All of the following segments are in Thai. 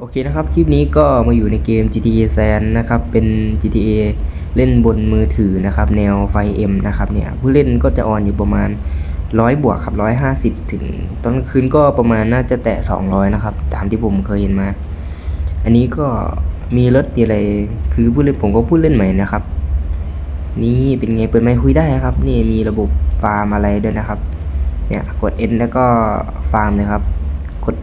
โอเคนะครับ คลิปนี้ก็มาอยู่ในเกม GTA San นะครับ เป็น GTA เล่นบนมือถือนะครับ แนวไฟ M นะครับเนี่ย ผู้เล่นก็จะออนอยู่ประมาณ 100 บวกครับ 150 ถึง ตอนคืนก็ประมาณน่าจะแตะ 200 นะครับ ตามที่ผมเคยเห็นมา อันนี้ก็มีรถมีอะไร คือผู้เล่นผมก็ผู้เล่นใหม่นะครับ นี่เป็นไง เปิดไมค์คุยได้ครับ นี่มีระบบฟาร์มอะไรด้วยนะครับ เนี่ย กด N แล้วก็ฟาร์มเลยครับ กด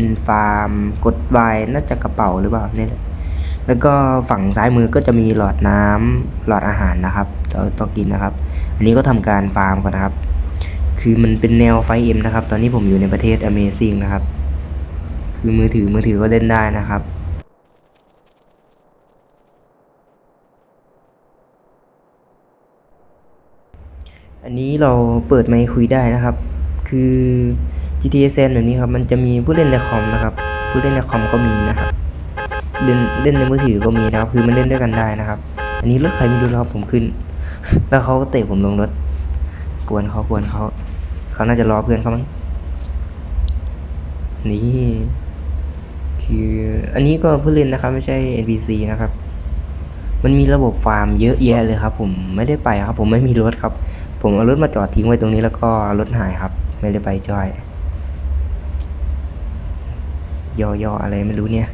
N ฟาร์มกด Y น่าจะกระเป๋าหรือเปล่าเนี่ยแหละแล้วก็ฝั่งซ้ายมือก็จะมีหลอดน้ำหลอดอาหารนะครับเราต้องกินนะครับ อันนี้ก็ทำการฟาร์มก่อนนะครับ คือมันเป็นแนวไฟเอ็มนะครับ ตอนนี้ผมอยู่ในประเทศ Amazing นะครับ คือมือถือมือถือก็เล่นได้นะครับอันนี้เราเปิดไมค์คุยได้นะครับ คือ GTA San แบบนี้ครับมันจะมีผู้เล่นในคอมนะครับ ผู้เล่นในคอมก็มีนะครับเล่นเล่นในมือถือก็มีนะครับ คือมันเล่นด้วยกันได้นะครับ อันนี้รถใครไม่รู้ครับผมขึ้น แล้วเขาก็เตะผมลงรถ กวนเขากวนเขาเขาน่าจะรอเพื่อนเขามั้งนี่คืออันนี้ก็ผู้เล่นนะครับ ไม่ใช่ NPC นะครับ มันมีระบบฟาร์มเยอะแยะเลยครับ ผมไม่ได้ไปครับ ผมไม่มีรถครับ ผมเอารถมาจอดทิ้งไว้ตรงนี้แล้วก็รถหายครับ ไม่ได้ไปจอย ยอยออะไรไม่รู้เนี่ย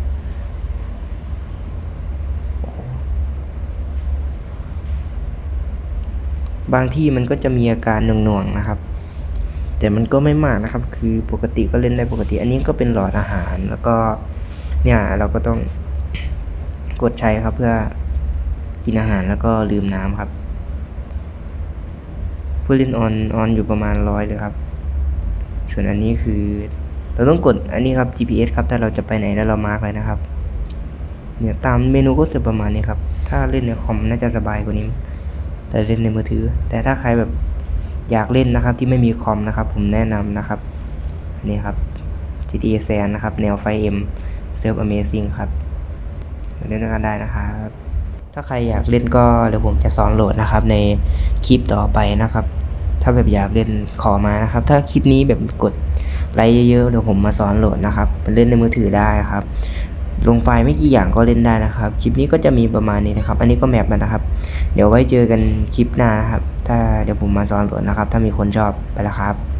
บางที่มันก็จะมีอาการหน่วงๆนะครับ แต่มันก็ไม่มากนะครับ คือปกติก็เล่นได้ปกติ อันนี้ก็เป็นหลอดอาหารแล้วก็เนี่ยเราก็ต้องกดใช้ครับเพื่อกินอาหารแล้วก็ลืมน้ำครับผู้เล่นออนออนอยู่ประมาณร้อยเลยครับ ส่วนอันนี้คือ เราต้องกดอันนี้ครับ GPS ครับ ถ้าเราจะไปไหนแล้วเรามาร์กเลยนะครับ เนี่ยตามเมนูก็จะประมาณนี้ครับ ถ้าเล่นในคอมน่าจะสบายกว่านี้ แต่เล่นในมือถือ แต่ถ้าใครแบบอยากเล่นนะครับที่ไม่มีคอมนะครับ ผมแนะนำนะครับ อันนี้ครับ GTA San นะครับ แนวไฟ M Self Amazing ครับมาเล่นด้วยกันได้นะครับ ถ้าใครอยากเล่นก็เดี๋ยวผมจะสอนโหลดนะครับ ในคลิปต่อไปนะครับ ถ้าแบบอยากเล่นขอมานะครับ ถ้าคลิปนี้แบบกด ไลค์เยอะๆเดี๋ยวผมมาสอนโหลดนะครับเล่นในมือถือได้ครับ ลงไฟล์ไม่กี่อย่างก็เล่นได้นะครับ คลิปนี้ก็จะมีประมาณนี้นะครับ อันนี้ก็แมปมันนะครับ เดี๋ยวไว้เจอกันคลิปหน้านะครับ ถ้าเดี๋ยวผมมาสอนโหลดนะครับ ถ้ามีคนชอบไปแล้วครับ